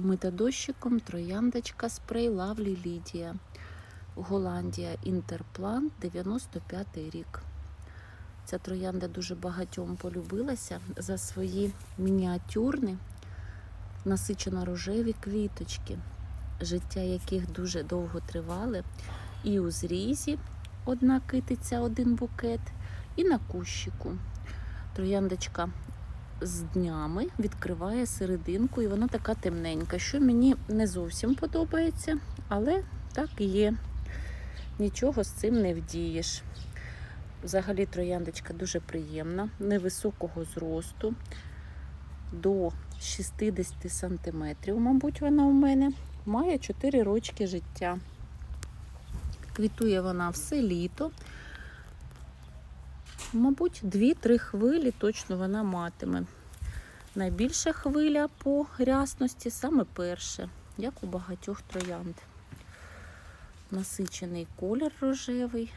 Вмита дощиком трояндочка спрей Лавлі Лідія. Голландія Інтерплант 95 рік. Ця троянда дуже багатьом полюбилася за свої мініатюрні насичено рожеві квіточки, життя яких дуже довго тривали. І у зрізі одна китиця, один букет, і на кущику. Трояндочка з днями відкриває серединку, і вона така темненька, що мені не зовсім подобається, але так і є. Нічого з цим не вдієш. Взагалі трояндочка дуже приємна, невисокого зросту, до 60 сантиметрів, мабуть, вона у мене. Має 4 рочки життя. Квітує вона все літо. Мабуть, 2-3 хвилі точно вона матиме. Найбільша хвиля по рясності саме перша, як у багатьох троянд. Насичений колір рожевий,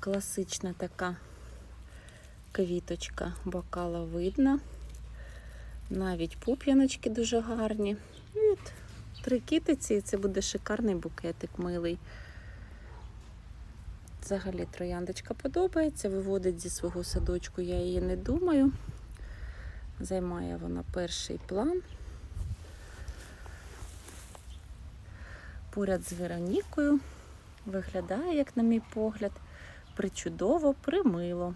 класична така квіточка бокала видна. Навіть пуп'яночки дуже гарні. От три китиці, і це буде шикарний букетик милий. Взагалі трояндочка подобається, виводить зі свого садочку, я її не думаю. Займає вона перший план. Поряд з Веронікою виглядає, як на мій погляд, причудово, примило.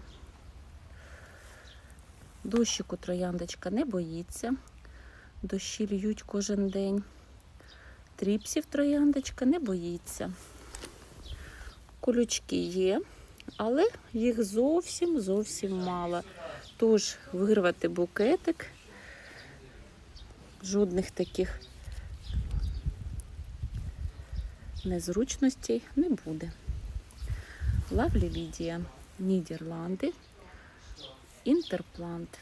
Дощику трояндочка не боїться, дощі льють кожен день. Тріпсів трояндочка не боїться. Колючки є, але їх зовсім зовсім мало. Тож вирвати букетик, жодних таких незручностей не буде. Лавлі Лідія, Нідерланди, Інтерплант.